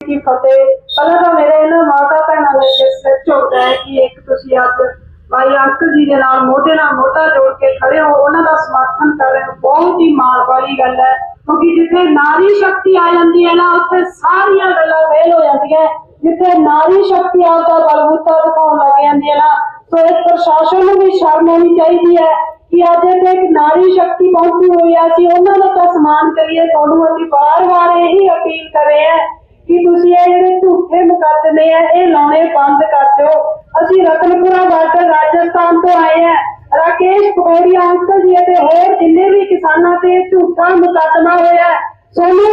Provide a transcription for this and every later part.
ਕੀ ਫਤਿਹ। ਪਹਿਲਾਂ ਤਾਂ ਮੇਰੇ ਇਹਨਾਂ ਮਾਤਾ ਭੈਣਾਂ ਦੇ ਅੱਗੇ ਸਿਰ ਝੁਕਦਾ ਹੈ ਕਿ ਇੱਕ ਤੁਸੀਂ ਅੱਜ ਭਾਈ ਅੰਕਲ ਜੀ ਦੇ ਨਾਲ ਮੋਢੇ ਨਾਲ ਮੋਢਾ ਜੋੜ ਕੇ ਖੜੇ ਹੋ। ਉਹਨਾਂ ਦਾ ਸਮਰਥਨ ਕਰ ਰਹੇ ਹੋ। ਬਹੁਤ ਹੀ ਮਾਣ ਵਾਲੀ ਗੱਲ ਹੈ। ਕਿਉਂਕਿ ਜਿੱਥੇ ਨਾਰੀ ਸ਼ਕਤੀ ਆ ਜਾਂਦੀ ਹੈ ਨਾ, ਉੱਥੇ ਸਾਰੀਆਂ ਗੱਲਾਂ ਫੇਲ ਹੋ ਜਾਂਦੀਆਂ ਜਿੱਥੇ ਨਾਰੀ ਸ਼ਕਤੀ ਆਪਦਾ ਬਲਬੂਤਾ ਦਿਖਾਉਣ ਲੱਗ ਜਾਂਦੀ ਹੈ ਨਾ, ਸੋ ਇਸ ਪ੍ਰਸ਼ਾਸਨ ਨੂੰ ਵੀ ਸ਼ਰਮ ਆਉਣੀ ਚਾਹੀਦੀ ਹੈ ਕਿ ਅੱਜ ਇੱਥੇ ਇੱਕ ਨਾਰੀ ਸ਼ਕਤੀ ਪਹੁੰਚੀ ਹੋਈ ਹੈ। ਅਸੀਂ ਉਹਨਾਂ ਦਾ ਤਾਂ ਸਨਮਾਨ ਕਰੀਏ। ਤੁਹਾਨੂੰ ਅਸੀਂ ਵਾਰ-ਵਾਰ ਇਹੀ ਅਪੀਲ ਕਰ ਰਹੇ ਹਾਂ ਕਿ ਤੁਸੀਂ ਇਹ ਜਿਹੜੇ ਝੂਠੇ ਮੁਕੱਦਮੇ ਆ ਇਹ ਲਾਉਣੇ ਬੰਦ ਕਰ ਦਿਓ। ਅਸੀਂ ਰਤਨਪੁਰਾ ਬਾਰਡਰ ਰਾਜਸਥਾਨ ਤੋਂ ਆਏ ਆ। ਰਾਕੇਸ਼ ਪਕੌੜੀਆ ਅੰਕਲ ਜੀ ਅਤੇ ਹੋਰ ਜਿੰਨੇ ਵੀ ਕਿਸਾਨਾਂ ਤੇ ਝੂਠਾ ਮੁਕੱਦਮਾ ਹੋਇਆ ਹੈ,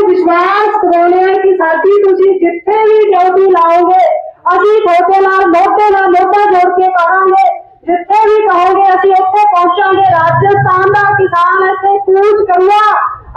ਵਿਸ਼ਵਾਸ ਦਿਵਾਉਂਦੇ ਆ ਕਿ ਸਾਡੀ ਤੁਸੀਂ ਜਿੱਥੇ ਵੀ ਡਿਊਟੀ ਲਾਓਗੇ ਅਸੀਂ ਤੁਹਾਡੇ ਨਾਲ ਮੋਢੇ ਨਾਲ ਮੋਢਾ ਜੋੜ ਕੇ ਕਰਾਂਗੇ ਜਿੱਥੇ ਵੀ ਕਹੋਗੇ ਅਸੀਂ ਉੱਥੇ ਪਹੁੰਚਾਂਗੇ। ਰਾਜਸਥਾਨ ਦਾ ਕਿਸਾਨ ਇੱਥੇ ਕੂਚ ਕਰੂਗਾ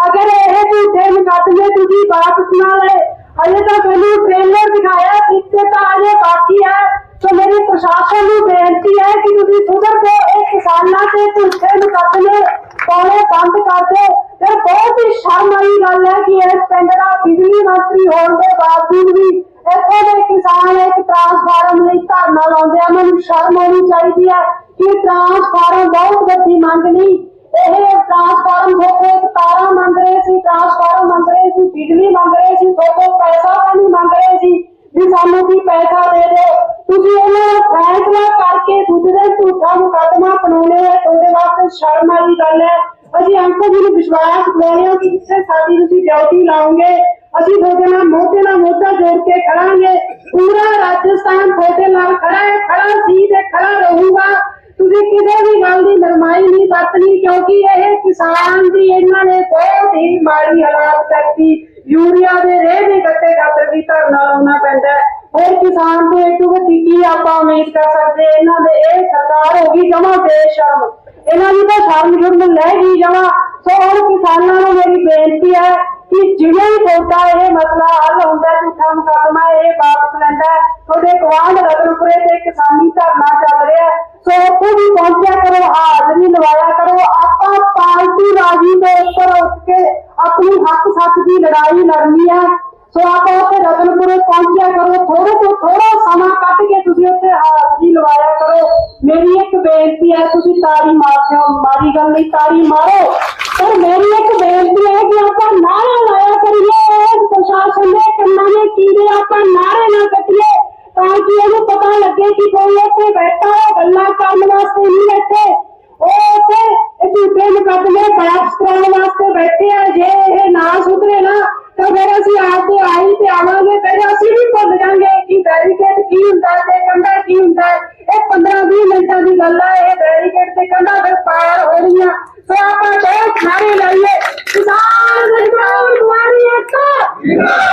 ਅਗਰ ਇਹ ਝੂਠੇ ਮੁਕੱਦਮੇ ਤੁਸੀਂ ਵਾਪਸ ਨਾ ਲਏ ਅਜੇ ਤਾਂ ਤੁਹਾਨੂੰ ਟ੍ਰੇਲਰ ਦਿਖਾਇਆ ਪਿੱਛੇ ਤਾਂ ਅਜੇ ਬਾਕੀ ਹੈ ਸੋ ਮੇਰੀ ਪ੍ਰਸ਼ਾਸਨ ਨੂੰ ਬੇਨਤੀ ਹੈ ਕਿ ਤੁਸੀਂ ਸੁਧਰ ਕੇ ਇਹ ਕਿਸਾਨਾਂ ਤੇ ਝੂਠੇ ਮੁਕੱਦਮੇ ਪਾਉਣੇ ਬੰਦ ਕਰ ਦਿਓ। ਇਹ ਬਹੁਤ ਹੀ ਸ਼ਰਮ ਵਾਲੀ ਗੱਲ ਹੈ ਕਿ ਇਸ ਪਿੰਡ ਦਾ ਬਿਜਲੀ ਮੰਤਰੀ ਹੋਣ ਦੇ ਬਾਵਜੂਦ ਵੀ ਇੱਥੇ ਦੇ ਕਿਸਾਨ ਇੱਕ ਟਰਾਂਸਫਾਰਮ ਲਈ ਧਰਨਾ ਲਾਉਂਦੇ ਆ। ਮੈਨੂੰ ਸ਼ਰਮ ਆਉਣੀ ਚਾਹੀਦੀ ਹੈ ਕਿ ਟਰਾਂਸਫਾਰਮ ਬਹੁਤ ਵੱਡੀ ਮੰਗ ਨਹੀਂ, ਇਹ ਟਰਾਂਸਫਾਰਮ ਹੋ ਕੇ ਤਾਰਾਂ ਮੰਗ ਰਹੇ ਸੀ ਟਰਾਂਸਫਾਰਮ ਮੰਗ ਰਹੇ ਸੀ ਬਿਜਲੀ ਮੰਗ ਰਹੇ ਸੀ ਤੁਹਾਡੇ ਪੈਸਾ ਤਾਂ ਨਹੀਂ ਮੰਗ ਰਹੇ ਸੀ ਵੀ ਸਾਨੂੰ ਕੀ ਪੈਸਾ ਦੇ ਦਿਓ ਤੁਸੀਂ ਉਹਨਾਂ ਦਾ ਫੈਸਲਾ ਕਰਕੇ ਦੂਜੇ ਝੂਠਾ ਮੁਕੱਦਮਾ ਬਣਾਉਣੇ ਹੈ ਤੁਹਾਡੇ ਵਾਸਤੇ ਸ਼ਰਮ ਵਾਲੀ ਗੱਲ ਹੈ। ਅਸੀਂ ਅੰਕਲ ਜੀ ਨੂੰ ਵਿਸ਼ਵਾਸ ਦਿਵਾਉਂਦੇ ਹਾਂ ਕਿ ਜਿੱਥੇ ਸਾਡੀ ਤੁਸੀਂ ਡਿਊਟੀ ਲਾਓਗੇ, ਅਸੀਂ ਤੁਹਾਡੇ ਨਾਲ ਮੋਢੇ ਨਾਲ ਮੋਢਾ ਜੋੜ ਕੇ ਖੜਾਂਗੇ। ਪੂਰਾ ਰਾਜਸਥਾਨ ਤੁਹਾਡੇ ਨਾਲ ਖੜਾ ਹੈ, ਖੜਾ ਸੀ ਤੇ ਖੜਾ ਰਹੂਗਾ। ਤੁਸੀਂ ਕਿਸੇ ਵੀ ਗੱਲ ਦੀ ਨਰਮਾਈ ਨਹੀਂ ਵਰਤਣੀ ਕਿਉਂਕਿ ਇਹ ਕਿਸਾਨ ਦੀ ਇਹਨਾਂ ਨੇ ਬਹੁਤ ਹੀ ਮਾੜੀ ਹਾਲਾਤ ਕਰਤੀ। ਯੂਰੀਆ ਦੇ ਇਹ ਸਰਕਾਰ ਹੋ ਗਈ ਜਮਾ ਬੇਸ਼ਰਮ ਇਹਨਾਂ ਦੀ ਤਾਂ ਸ਼ਰਮ ਜੁਰਮ ਲੈ ਗਈ ਜਮਾ। ਸੋ ਹੁਣ ਕਿਸਾਨਾਂ ਨੂੰ ਮੇਰੀ ਬੇਨਤੀ ਹੈ ਕਿ ਜਿਵੇਂ ਹੀ ਤੁਹਾਡਾ ਇਹ ਮਸਲਾ ਹੱਲ ਹੁੰਦਾ, ਝੂਠਾ ਮੁਕੱਦਮਾ ਇਹ ਵਾਪਸ ਲੈਂਦਾ ਤੁਹਾਡੇ ਗਵਾਂਢ ਰਤਨਪੁਰੇ ਤੇ ਕਿਸਾਨੀ ਧਰਨਾ ਚੱਲ ਰਿਹਾ ਸੋ ਉੱਥੇ ਵੀ ਪਹੁੰਚਿਆ ਕਰੋ, ਹਾਜ਼ਰੀ ਲਵਾਇਆ ਕਰੋ। ਆਪਾਂ ਪਾਰਟੀ ਰਾਜੀ ਦੇ ਉੱਪਰ ਉੱਠ ਕੇ ਆਪਣੀ ਹੱਕ ਸੱਚ ਦੀ ਲੜਾਈ ਲੜਨੀ ਹੈ। ਸੋ ਆਪਾਂ ਉੱਥੇ ਰਤਨਪੁਰੇ ਪਹੁੰਚਿਆ ਕਰੋ ਥੋੜੇ ਤੋਂ ਥੋੜਾ ਸਮਾਂ ਕੱਢ ਕੇ ਤੁਸੀਂ ਉੱਥੇ ਹਾਜ਼ਰੀ ਲਵਾਇਆ ਕਰੋ। ਮੇਰੀ ਇੱਕ ਬੇਨਤੀ ਹੈ, ਤੁਸੀਂ ਤਾੜੀ ਮਾਰਦੇ ਮਾਰੀ ਗੱਲ ਨਹੀਂ, ਤਾੜੀ ਮਾਰੋ। ਪਰ ਮੇਰੀ ਇੱਕ ਬੇਨਤੀ ਹੈ ਕਿ ਆਪਾਂ ਨਾਰਾ ਲਾਇਆ ਕਰੀਏ, ਇਸ ਪ੍ਰਸ਼ਾਸਨ ਦੇ ਕੰਨਾਂ ਨੇ ਕੀੜੇ ਆਪਾਂ ਨਾਰੇ ਨਾ ਕੱਟੀਏ, ਤਾਂ ਕਿ ਇਹਨੂੰ ਪਤਾ ਲੱਗੇ ਕਿ ਕੋਈ ਇੱਥੇ ਬੈਠਾ ਹੈ, ਗੱਲਾਂ ਕਰਨ ਵਾਸਤੇ ਨਹੀਂ ਬੈਠੇ। ਉਹ ਉੱਥੇ ਝੂਠੇ ਮੁਕੱਦਮੇ ਵਾਪਸ ਕਰਾਉਣ ਵਾਸਤੇ ਬੈਠੇ ਆ, ਜੇ तो आप खाने लगे किसान दुआरी एक